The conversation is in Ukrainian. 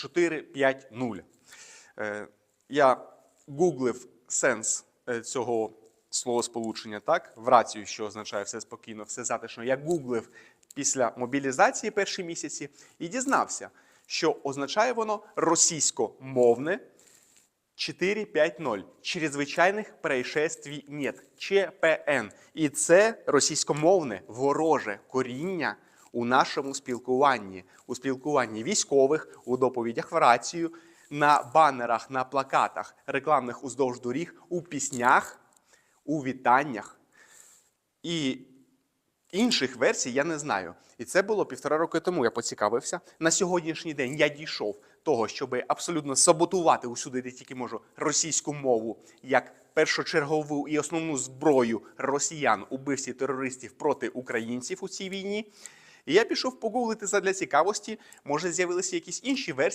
450. Е, Я гуглив сенс е, цього словосполучення, так, в рацію, що означає все спокійно, все затишно. Я гуглив після мобілізації перші місяці і дізнався, що означає воно російськомовне 450. Чрезвичайних происшествий нет. ЧПН. І це російськомовне вороже коріння у нашому спілкуванні, у спілкуванні військових, у доповідях в рацію, на банерах, на плакатах, рекламних уздовж доріг, у піснях, у вітаннях. І інших версій я не знаю. І це було півтора роки тому. Я поцікавився. На сьогоднішній день я дійшов того, щоб абсолютно саботувати усюди, де тільки можу, російську мову як першочергову і основну зброю росіян, убивців терористів проти українців у цій війні. І я пішов погуглити задля цікавості. Може, з'явилися якісь інші версії.